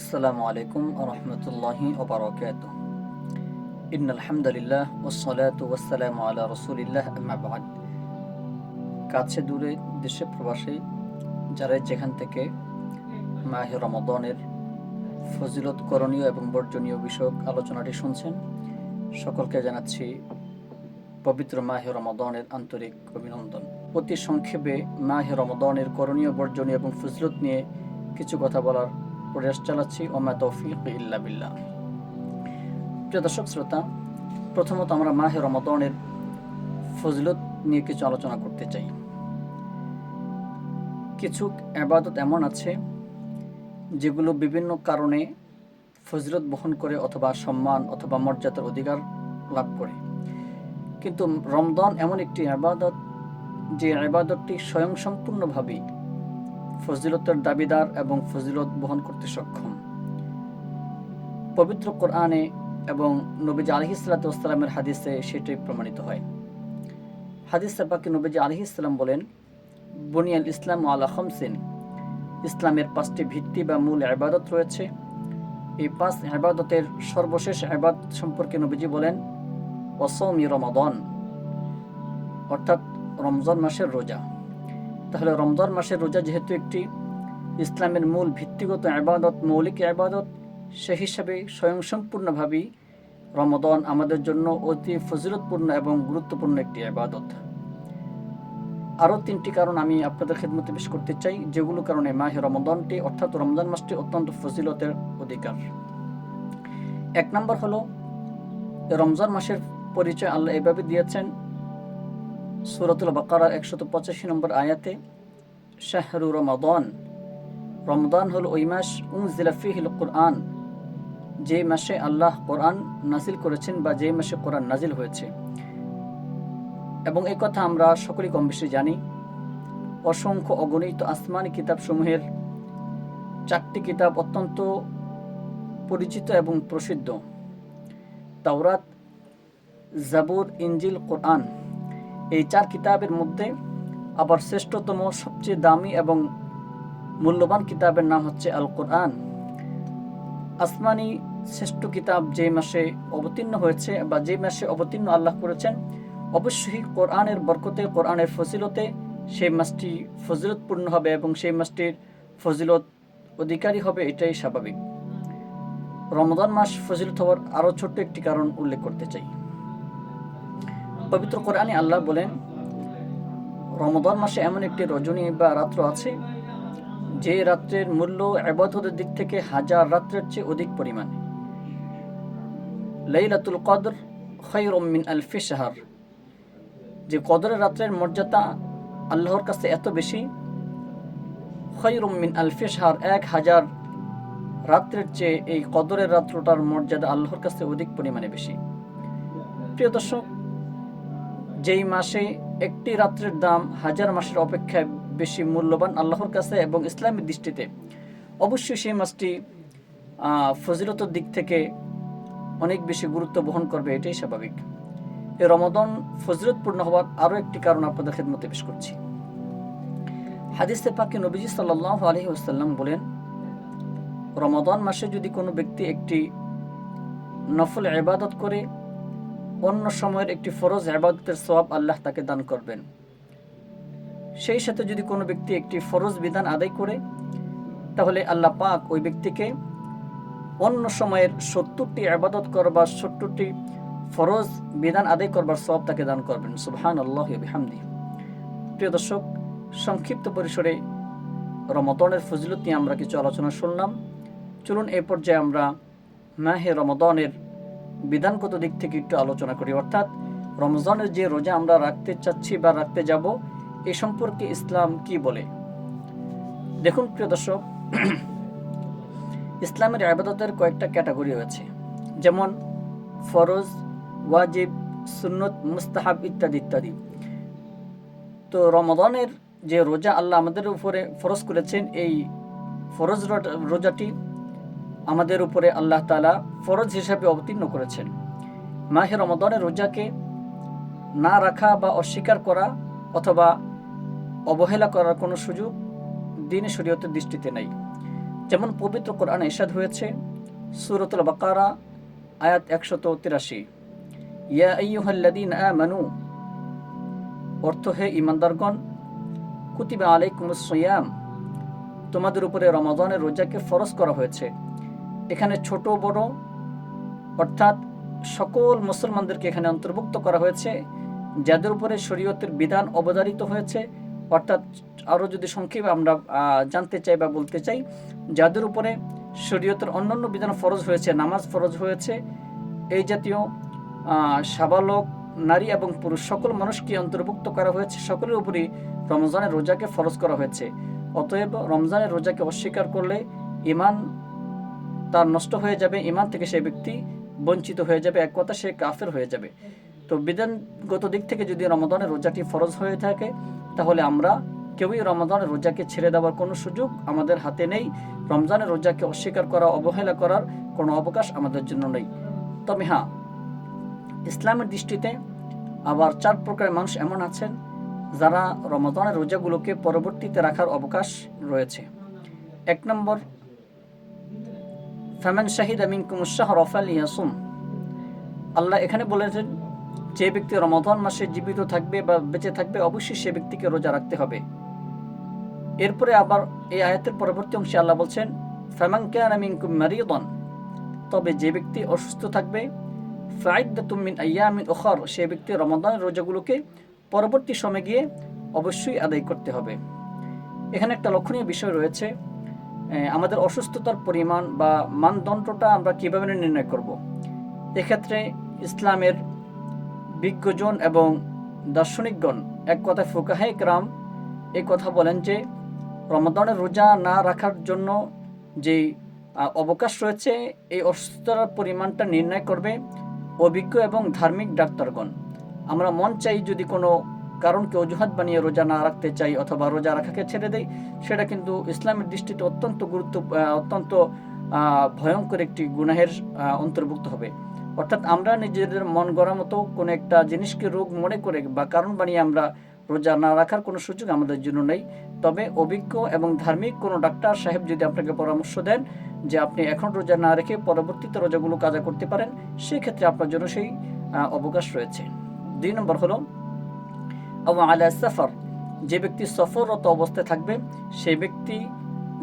আসসালামু আলাইকুম রহমতুল্লাহি ওবরাকাত ইন আলহামদুলিল্লাহ ওসলাত ওয়াসালাম আলা রসুলিল্লাহ আম্মাবাদ কাছে দূরে দেশে প্রবাসে, যারা যেখান থেকে মাহে রমদনের ফজিলত করণীয় এবং বর্জনীয় বিষয়ক আলোচনাটি শুনছেন, সকলকে জানাচ্ছি পবিত্র মাহে রমদনের আন্তরিক অভিনন্দন। অতি সংক্ষেপে, মাহে রমদনের করণীয়, বর্জনীয় এবং ফজলত নিয়ে কিছু কথা বলার প্রয়াস চালাচ্ছি ওমা তৌফিক ইল্লা বিল্লাহ। প্রিয় দর্শক, শ্রোতা, প্রথমত আমরা মাহে রমদনের ফজলত নিয়ে কিছু আলোচনা করতে চাই। কিছু আবাদত এমন আছে যেগুলো বিভিন্ন কারণে ফজলত বহন করে অথবা সম্মান অথবা মর্যাদার অধিকার লাভ করে। কিন্তু রমদান এমন একটি আবাদত যে আবাদতটি স্বয়ংসম্পূর্ণভাবেই ফজিলতের দাবিদার এবং ফজিলত বহন করতে সক্ষম। পবিত্র কোরআনে এবং নবীজ আলহি সালাতামের হাদিসে সেটাই প্রমাণিত হয়। হাদিস পাকে নবীজ আলহি ইসলাম বলেন, বুনিয়াল ইসলাম আলা খমসিন। ইসলামের পাঁচটি ভিত্তি বা মূল আবাদত রয়েছে। এই পাঁচ আবাদতের সর্বশেষ আবাদ সম্পর্কে নবীজি বলেন অসৌমি রমাদন। অর্থাৎ রমজান মাসের রোজা। তাহলে রমজান মাসের রোজা যেহেতু একটি ইসলামের মূল ভিত্তিগত আবাদত, মৌলিক আবাদত, সে হিসাবে স্বয়ংসম্পূর্ণভাবেই রমদন আমাদের জন্য অতি ফজিলতপূর্ণ এবং গুরুত্বপূর্ণ একটি আবাদত। আরও তিনটি কারণ আমি আপনাদের খেদমতে পেশ করতে চাই, যেগুলো কারণে মাহে রমদনটি অর্থাৎ রমজান মাসটি অত্যন্ত ফজিলতের অধিকার। এক নম্বর হলো, রমজান মাসের পরিচয় আল্লাহ এভাবে দিয়েছেন সুরতুল বাকারার একশত পঁচাশি নম্বর আয়াতে, শাহরু রমাদন। রমদান হল ওই মাস উম জিলাফিহিল কোরআন, যে মাসে আল্লাহ কোরআন নাজিল করেছেন বা যে মাসে কোরআন নাজিল হয়েছে। এবং এই কথা আমরা সকলেই কম বেশি জানি। অসংখ্য অগণিত আসমানি কিতাবসমূহের চারটি কিতাব অত্যন্ত পরিচিত এবং প্রসিদ্ধ। তাওরাত, জাবুর ইঞ্জিল কোরআন। এই চার কিতাবের মধ্যে আবার শ্রেষ্ঠতম, সবচেয়ে দামি এবং মূল্যবান কিতাবের নাম হচ্ছে আল কোরআন আসমানি শ্রেষ্ঠ কিতাব যে মাসে অবতীর্ণ হয়েছে বা যে মাসে অবতীর্ণ আল্লাহ করেছেন, অবশ্যই কোরআনের বরকতে, কোরআনের ফজিলতে সেই মাসটি ফজিলতপূর্ণ হবে এবং সেই মাসটির ফজিলত অধিকারী হবে, এটাই স্বাভাবিক। রমদান মাস ফজিলত হওয়ার আরও ছোট্ট একটি কারণ উল্লেখ করতে চাই। পবিত্র কোরআনে আল্লাহ বলেন রমদান মাসে এমন একটি রজনী বা রাত্র আছে যে রাত্রের মূল্য আবাদতের দিক থেকে হাজার রাত্রের চেয়ে অধিক পরিমাণে। লাইলাতুল কদর খৈরম মিন আলফি শাহর। যে কদরের রাত্রের মর্যাদা আল্লাহর কাছে এত বেশি খৈরম মিন আলফি শাহর এক হাজার রাত্রের চেয়ে এই কদরের রাত্রটার মর্যাদা আল্লাহর কাছে অধিক পরিমাণে বেশি। প্রিয় দর্শক যেই মাসে একটি রাত্রের দাম হাজার মাসের অপেক্ষায় বেশি মূল্যবান আল্লাহর কাছে এবং ইসলামের দৃষ্টিতে। অবশ্যই সেই মাসটি ফজিলতর দিক থেকে অনেক বেশি গুরুত্ব বহন করবে, এটাই স্বাভাবিক। এই রমদন ফজিলতপূর্ণ হওয়ার আরও একটি কারণ আপনাদের খেদমতে পেশ করছি। হাদিসে পাকে নবীজি সাল্লাহ আলহি আসাল্লাম বলেন রমদন মাসে যদি কোনো ব্যক্তি একটি নফল ইবাদত করে অন্য সময়ের একটি ফরজ আবাদতের সওয়াব আল্লাহ তাকে দান করবেন। সেই সাথে যদি কোনো ব্যক্তি একটি ফরজ বিধান আদায় করে, তাহলে আল্লাহ পাক ওই ব্যক্তিকে অন্য সময়ের সত্তরটি আবাদত করবার, সত্তরটি ফরজ বিধান আদায় করবার সব তাকে দান করবেন। সুবহান আল্লাহ হামদি প্রিয় দর্শক, সংক্ষিপ্ত পরিসরে রমদনের ফজিলত নিয়ে আমরা কিছু আলোচনা শুনলাম। চলুন এ পর্যায়ে আমরা মাহে রমদনের বিধানগত দিক থেকে একটু আলোচনা করি। অর্থাৎ রমজানের যে রোজা আমরা রাখতে চাচ্ছি বা রাখতে যাব, এ সম্পর্কে ইসলাম কি বলে? দেখুন প্রিয় দর্শক, ইসলামের আবাদতের কয়েকটা ক্যাটাগরি রয়েছে। যেমন ফরজ, ওয়াজিব, সুন্নত, মুস্তাহাব ইত্যাদি ইত্যাদি। তো রমদানের যে রোজা আল্লাহ আমাদের উপরে ফরজ করেছেন, এই ফরজ রোজাটি আমাদের উপরে আল্লাহ তালা ফরজ হিসাবে অবতীর্ণ করেছেন। মাহে রমদনের রোজাকে না রাখা বা অস্বীকার করা অথবা অবহেলা করার কোনো সুযোগ দিন শরীয়তের দৃষ্টিতে নেই। যেমন পবিত্র কোরআনে ইরশাদ হয়েছে, সূরাতুল বাকারা, আয়াত একশত তিরাশি। ইয়া আইয়ুহাল্লাযীন আমানু, অর্থ হে ইমানদারগণ, কুতিবা আলাইকুমুস সিয়াম। তোমাদের উপরে রমাদানের রোজাকে ফরজ করা হয়েছে। এখানে ছোট, বড়, অর্থাৎ সকল মুসলমানদেরকে এখানে অন্তর্ভুক্ত করা হয়েছে, যাদের উপরে শরীয়তের বিধান অবধারিত হয়েছে। অর্থাৎ আরও যদি সংক্ষেপে আমরা জানতে চাই বা বলতে চাই, যাদের উপরে শরীয়তের অন্যান্য বিধান ফরজ হয়েছে, নামাজ ফরজ হয়েছে, এই জাতীয় সাবালক, নারী এবং পুরুষ সকল মানুষকে অন্তর্ভুক্ত করা হয়েছে, সকলের উপরই রমজানের রোজাকে ফরজ করা হয়েছে। অতএব রমজানের রোজাকে অস্বীকার করলে ইমান তার নষ্ট হয়ে যাবে ইমান থেকে সেই ব্যক্তি বঞ্চিত হয়ে যাবে, এক কথা সে কাফের হয়ে যাবে। তো বিধানগত দিক থেকে যদি রমজানের রোজাটি ফরজ হয়ে থাকে, তাহলে আমরা কেউই রমাদানের রোজাকে ছেড়ে দেওয়ার কোনো সুযোগ আমাদের হাতে নেই। রমজানের রোজাকে অস্বীকার করা, অবহেলা করার কোনো অবকাশ আমাদের জন্য নেই। তবে হ্যাঁ ইসলামের দৃষ্টিতে আবার চার প্রকারের মানুষ এমন আছেন যারা রমজানের রোজাগুলোকে পরবর্তীতে রাখার অবকাশ রয়েছে। এক নম্বর ফ্যামেন শাহিদ আমিন কুমুশাহ রফাল ইয়াসুম আল্লাহ এখানে বলেছেন, যে ব্যক্তি রমজান মাসে জীবিত থাকবে বা বেঁচে থাকবে, অবশ্যই সে ব্যক্তিকে রোজা রাখতে হবে। এরপরে আবার এই আয়াতের পরবর্তী অংশে আল্লাহ বলছেন ফ্যামান ক্যান আমিন তবে যে ব্যক্তি অসুস্থ থাকবে, ফাইদাতুম মিন আইয়ামিন ওখর সে ব্যক্তি রমাদানের রোজাগুলোকে পরবর্তী সময়ে গিয়ে অবশ্যই আদায় করতে হবে। এখানে একটা লক্ষণীয় বিষয় রয়েছে আমাদের অসুস্থতার পরিমাণ বা মানদণ্ডটা আমরা কীভাবে নির্ণয় করব? এক্ষেত্রে ইসলামের বিজ্ঞজন এবং দার্শনিকগণ এক কথায় ফুকাহে গ্রাম এই কথা বলেন যে, রমাদানের রোজা না রাখার জন্য যে অবকাশ রয়েছে, এই অসুস্থতার পরিমাণটা নির্ণয় করবে অভিজ্ঞ এবং ধার্মিক ডাক্তারগণ। আমরা মন চাই যদি কোনো কারণকে অজুহাত বানিয়ে রোজা না রাখতে চাই অথবা রোজা রাখাকে ছেড়ে দেই, সেটা কিন্তু ইসলামের দৃষ্টিতে অত্যন্ত গুরুত্ব অত্যন্ত ভয়ঙ্কর একটি গুনাহের অন্তর্ভুক্ত হবে। অর্থাৎ আমরা নিজেদের মন গড়া মতো কোনো একটা জিনিসকে রোগ মনে করে বা কারণ বানিয়ে আমরা রোজা না রাখার কোনো সুযোগ আমাদের জন্য নেই। তবে অভিজ্ঞ এবং ধার্মিক কোনো ডাক্তার সাহেব যদি আপনাকে পরামর্শ দেন যে আপনি এখন রোজা না রেখে পরবর্তীতে রোজাগুলো কাজা করতে পারেন, সেক্ষেত্রে আপনার জন্য সেই অবকাশ রয়েছে। দুই নম্বর হলো আবু আলা সফর। যে ব্যক্তি সফররত অবস্থায় থাকবে সেই ব্যক্তি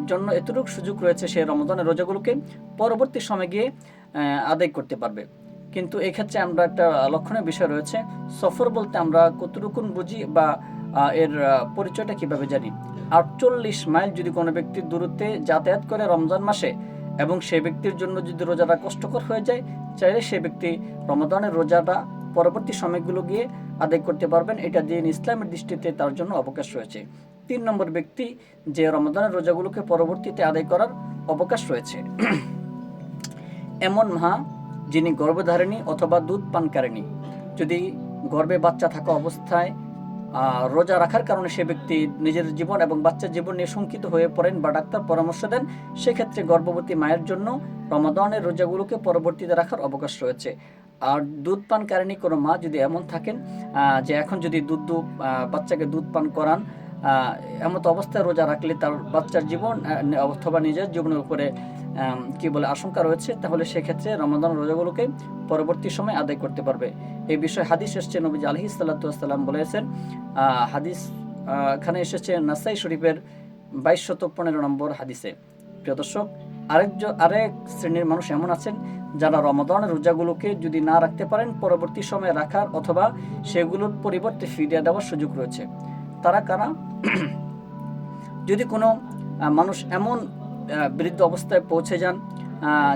জন্য এতটুকু সুযোগ রয়েছে সে রমজানের রোজাগুলোকে পরবর্তী সময় গিয়ে আদায় করতে পারবে। কিন্তু এক্ষেত্রে আমরা একটা লক্ষণীয় বিষয় রয়েছে। সফর বলতে আমরা কতটুকুন বুঝি বা এর পরিচয়টা কীভাবে জানি? আটচল্লিশ মাইল যদি কোনো ব্যক্তির দূরত্বে যাতায়াত করে রমজান মাসে এবং সে ব্যক্তির জন্য যদি রোজাটা কষ্টকর হয়ে যায়, চাইলে সে ব্যক্তি রমজানের রোজাটা পরবর্তী সময়গুলো গিয়ে আদায় করতে পারবেন। এটা দিন ইসলামের দৃষ্টিতে তার জন্য অবকাশ রয়েছে। তিন নম্বর ব্যক্তি যে রমজানের রোজাগুলোকে পরবর্তীতে আদায় করার অবকাশ রয়েছে। এমন মা যিনি গর্ভধারিণী অথবা দুধ পানকারিণী। যদি গর্ভে বাচ্চা থাকা অবস্থায় রোজা রাখার কারণে সে ব্যক্তি নিজের জীবন এবং বাচ্চার জীবন নিয়ে শঙ্কিত হয়ে পড়েন বা ডাক্তার পরামর্শ দেন, সেক্ষেত্রে গর্ভবতী মায়ের জন্য রমাদানের রোজাগুলোকে পরবর্তীতে রাখার অবকাশ রয়েছে। আর দুধ পানকারিণী কোনো মা যদি এমন থাকেন যে এখন যদি দুধ বাচ্চাকে দুধ পান করান এমত অবস্থায় রোজা রাখলে তার বাচ্চার জীবন অথবা নিজের জীবনের উপরে কি বলে আশঙ্কা রয়েছে, তাহলে সেক্ষেত্রে রমাদান রোজাগুলোকে পরবর্তী সময় আদায় করতে পারবে। এই বিষয়ে হাদিস এসছে, নবীজি আলহি সাল্লাম বলেছেন হাদিস এখানে এসেছে নাসাই শরীফের বাইশ শত পনেরো নম্বর হাদিসে। প্রিয় দর্শক আরেকজন আরেক শ্রেণির মানুষ এমন আছেন যারা রমাদানের রোজাগুলোকে যদি না রাখতে পারেন, পরবর্তী সময়ে রাখার অথবা সেগুলোর পরিবর্তে ফিরিয়ে দেওয়ার সুযোগ রয়েছে। তারা কারা? যদি কোনো মানুষ এমন বৃদ্ধ অবস্থায় পৌঁছে যান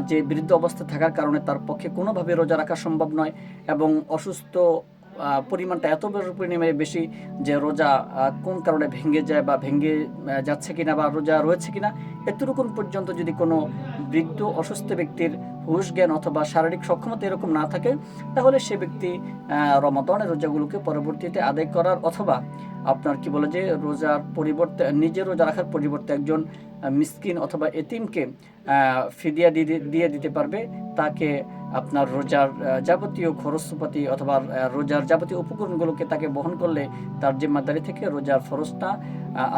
যে বৃদ্ধ অবস্থায় থাকার কারণে তার পক্ষে কোনোভাবে রোজা রাখা সম্ভব নয় এবং অসুস্থ পরিমাণটা এত পরিমাণে বেশি যে রোজা কোন কারণে ভেঙে যায় বা ভেঙে যাচ্ছে কিনা বা রোজা রয়েছে কিনা, এতটুকুন পর্যন্ত যদি কোনো বৃদ্ধ, অসুস্থ ব্যক্তির হুশ জ্ঞান অথবা শারীরিক সক্ষমতা এরকম না থাকে, তাহলে সে ব্যক্তি রমাদানের রোজাগুলোকে পরবর্তীতে আদায় করার অথবা আপনার কি বলে যে রোজার পরিবর্তে, নিজে রোজা রাখার পরিবর্তে একজন মিসকিন অথবা এতিমকে ফিদিয়া দিয়ে দিতে পারবে, তাকে আপনার রোজার যাবতীয় খরচপাতি অথবা রোজার যাবতীয় উপকরণগুলোকে তাকে বহন করলে তার জিম্মাদারি থেকে রোজার ফরজটা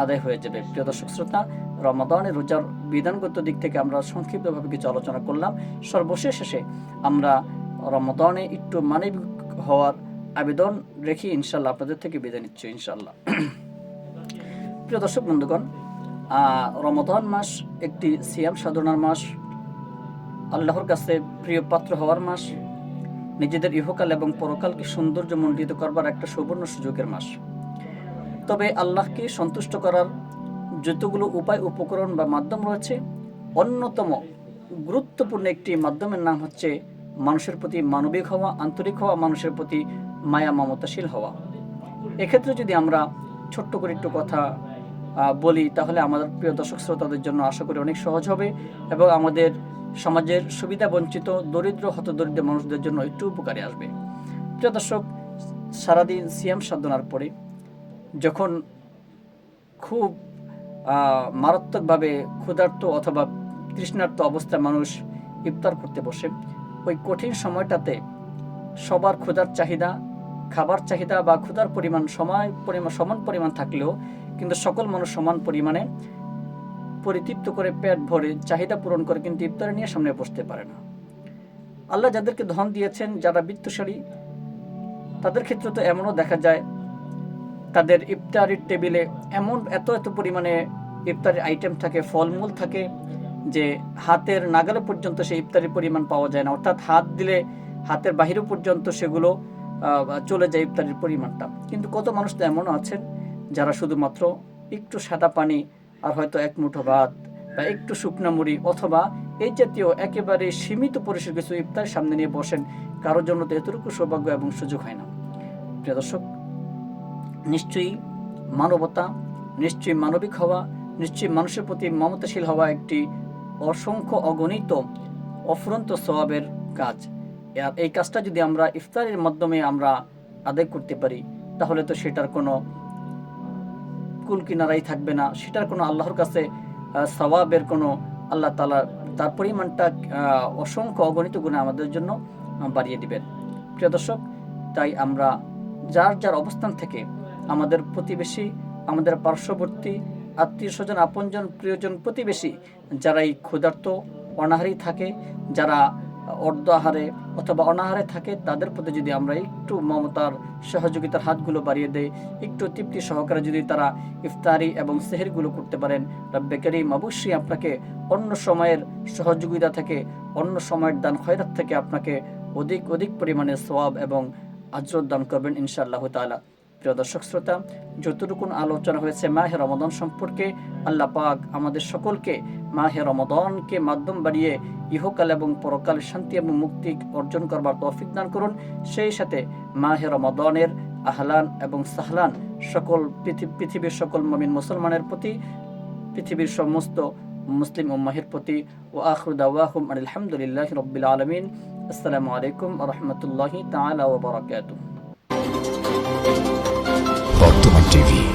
আদায় হয়ে যাবে। প্রিয় দর্শক শ্রোতা, রমাদানের রোজার বিধানগত দিক থেকে আমরা সংক্ষিপ্তভাবে কিছু আলোচনা করলাম। সর্বশেষে আমরা রমাদানে একটু মানবিক হওয়ার আবেদন রেখে ইনশাল্লাহ আপনাদের থেকে বিদায় নিচ্ছি ইনশাল্লাহ প্রিয় দর্শক বন্ধুগণ রমাদান মাস একটি সিয়াম সাধনার মাস। আল্লাহর কাছে প্রিয় পাত্র হওয়ার মাস, নিজেদের ইহকাল এবং পরকালকে সৌন্দর্য সৌন্দর্যমণ্ডিত করবার একটা সুবর্ণ সুযোগের মাস। তবে আল্লাহকে সন্তুষ্ট করার যতগুলো উপায়, উপকরণ বা মাধ্যম রয়েছে, অন্যতম গুরুত্বপূর্ণ একটি মাধ্যমের নাম হচ্ছে মানুষের প্রতি মানবিক হওয়া, আন্তরিক হওয়া, মানুষের প্রতি মায়া, মমতাশীল হওয়া। এক্ষেত্রে যদি আমরা ছোট্ট করে একটু কথা বলি, তাহলে আমাদের প্রিয় দর্শক শ্রোতাদের জন্য আশা করি অনেক সহজ হবে এবং আমাদের সমাজের সুবিধা, বঞ্চিত, দরিদ্র, হতদরিদ্র মানুষদের জন্য একটু উপকারে আসবে। প্রিয় দর্শক, সারাদিন সিয়াম সাধনার পরে যখন খুব মারাত্মকভাবে ক্ষুধার্ত অথবা তৃষ্ণার্ত অবস্থায় মানুষ ইফতার করতে বসে, ওই কঠিন সময়টাতে সবার ক্ষুধার চাহিদা, খাবার চাহিদা বা ক্ষুধার পরিমাণ সময় পরিমাণ, সমান পরিমাণ থাকলেও কিন্তু সকল মানুষ সমান পরিমাণে পরিতৃপ্ত করে পেট ভরে চাহিদা পূরণ করে কিন্তু ইফতারে নিয়ে সামনে বসতে পারে না। আল্লাহ যাদেরকে ধন দিয়েছেন, যারা বিত্তশালী, তাদের ক্ষেত্রে তো এমনও দেখা যায়, তাদের ইফতারির টেবিলে এমন এত এত পরিমাণে ইফতারির আইটেম থাকে, ফলমূল থাকে যে হাতের নাগালে পর্যন্ত সেই ইফতারির পরিমাণ পাওয়া যায় না। অর্থাৎ হাত দিলে হাতের বাহিরে পর্যন্ত সেগুলো চলে যায় ইফতারির পরিমাণটা। কিন্তু কত মানুষ তো এমনও আছেন যারা শুধুমাত্র একটু সাদা পানি আর হয়তো এক মুঠো ভাত বা একটু শুকনো মুড়ি অথবা এই জাতীয় একেবারে সীমিত পরিসর কিছু ইফতার সামনে নিয়ে বসেন, কারোর জন্য তো এতটুকু সৌভাগ্য এবং সুযোগ হয় না। প্রিয় দর্শক, নিশ্চয়ই মানবতা, নিশ্চয়ই মানবিক হওয়া, নিশ্চয়ই মানুষের প্রতি মমতাশীল হওয়া একটি অসংখ্য অগণিত অফুরন্ত স্বভাবের কাজ। আর এই কাজটা যদি আমরা ইফতারের মাধ্যমে আমরা আদায় করতে পারি, তাহলে তো সেটার কোনো কুল কিনারাই থাকবে না। সেটার কোনো আল্লাহর কাছে সওয়াবের কোনো আল্লাহ তালা তার পরিমাণটা অসংখ্য অগণিত গুণে আমাদের জন্য বাড়িয়ে দিবেন। প্রিয় দর্শক, তাই আমরা যার যার অবস্থান থেকে আমাদের প্রতিবেশী, আমাদের পার্শ্ববর্তী, আত্মীয় স্বজন, আপনজন, প্রিয়জন প্রতিবেশী যারা এই ক্ষুধার্ত, অনাহারি থাকে, যারা অর্ধ আহারে অথবা অনাহারে থাকে, তাদের প্রতি যদি আমরা একটু মমতার সহযোগিতার হাতগুলো বাড়িয়ে দেই, একটু তৃপ্তি সহকারে যদি তারা ইফতারি এবং সেহেরগুলো করতে পারেন, রব্বে করিম অবশ্যই আপনাকে অন্য সময়ের সহযোগিতা থেকে, অন্য সময়ের দান খয়রাত থেকে আপনাকে অধিক অধিক পরিমাণে সোয়াব এবং আজর দান করবেন ইনশাআল্লাহ তাআলা। প্রিয় দর্শক শ্রোতা যতটুকুন আলোচনা হয়েছে মাহে রমাদান সম্পর্কে, আল্লাহ পাক আমাদের সকলকে মাহে রমাদানকে মাধ্যম বাড়িয়ে ইহকাল এবং পরকাল শান্তি এবং মুক্তি অর্জন করবার তৌফিক দান করুন। সেই সাথে মাহে রমাদানের আহলান এবং সাহলান সকল পৃথিবীর সকল মমিন মুসলমানের প্রতি, পৃথিবীর সমস্ত মুসলিম উম্মাহের প্রতি ও আখরুদাওয়াহুম আলহামদুলিল্লাহ রব্বিল আলমিন। আসসালামু আলাইকুম রহমতুল্লাহি তাআলা ওয়া TV.